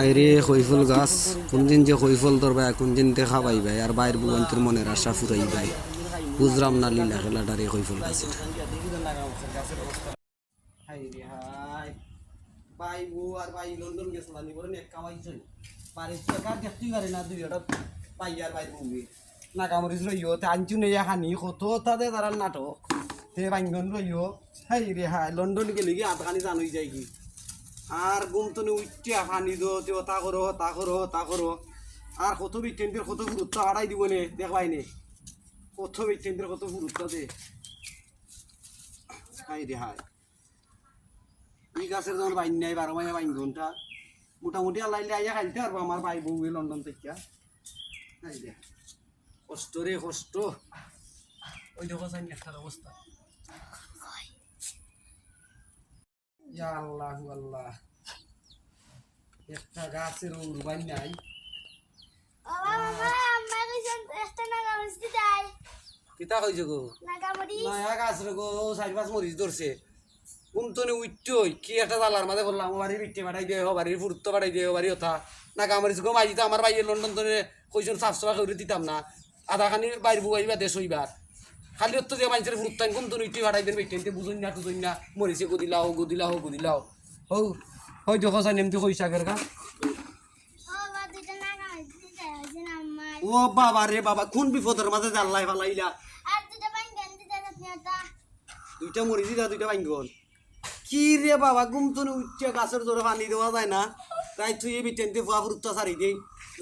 আইরে খৈফুল গাছ, কোনদিন যে খৈফল ধরবা, কোনদিন দেখা পাইবাই আর বাইর বুবন্তের মনের আশা ফুরাই বাই বুঝলাম না লীলা খেলাটারে খৈফুল গাছের। বাইবু আর বাই লন্ডন গেছিল নিবরে নেক কামাইছেন বাড়ির টাকা দেখতেই পারে না, দুই ওটা পাই আর বাইর বুবি না কামড়িস রইও তে আনছু নেই, হানি, কত তাতে তারা নাটক। তে বাঙ্গন রইও হাই রে হাই, লন্ডন গেলে কি, আধখানি জানুই যায় কি? আর গুমতনে উঠিয়া ফানি দো তা করো তা করো তা করো। আর কত বিজ্ঞানীদের কত গুরুত্ব হারাই দিব নে, দেখবাই নে। কত বিজ্ঞানীদের কত গুরুত্ব দে। হাই রে হাই এই গাছের যখন বাইন নাই, বারো মাসে বাইন ঘণ্টা। মোটামুটি আল্লাইলে আইয়া খাইতে পারব, আমার ভাই বউ লন্ডন থেকে হাই রে কষ্ট রে কষ্ট। ওই দেখো সাইন একটার অবস্থা। ইয়া আল্লাহ আল্লাহ। একটা গাছের নাই। কিতা গো? নয়া গাছ রে গো চারি পাঁচ মরিচ ধরছে। কি একটা জালার মাঝে বললাম আমার বাড়ির বিটে বাড়াই দিয়ে বাড়ির ফুরুত্ব বাড়াই দিয়ে বাড়ি ওঠা না কামারিস গো আমার বাইরে লন্ডন ধরে কইজন সাফ সাফা করে দিতাম না। আধা খানি বাইর বুয়াইবা দেশ হইবার খালি অত যে মানুষের ফুরুত্তান কোন তো ইটি বাড়াই দেন বিটে বুঝুন না, টুঝুন না, মরিছে গুদিলাও গুদিলাও গুদিলাও হৌ হই দেখো সাই নেমতি কইসা গের গা। ও বাবা রে বাবা, কোন বিপদের মাঝে জাল্লাই ফালাইলা? দুইটা মরি দিতা দুইটা বাঙ্গন কি রে বাবা গুমতনে উঠছে, গাছের জোরে পানি দেওয়া যায় না। তাই তুই এই বিটেনতে ফুয়া ফুরুত্তা সারি দেই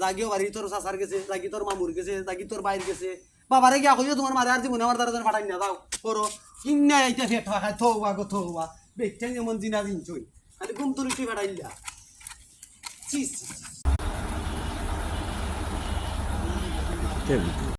লাগিও বাড়ি তোর চাচার গেছে, লাগি তোর মামুর গেছে, লাগি তোর বাইর গেছে। বাবারে গিয়া কইও তোমার মারে আর জীবনে আমার দ্বারা ফাটাই না দাও করো। কিনা এইটা ফেট খাই থৌ গো থৌ বা বেটেন যেমন জিনা জিনছই আরে ঘুম উঠে ফাটাইলা ছি ছি, ছি।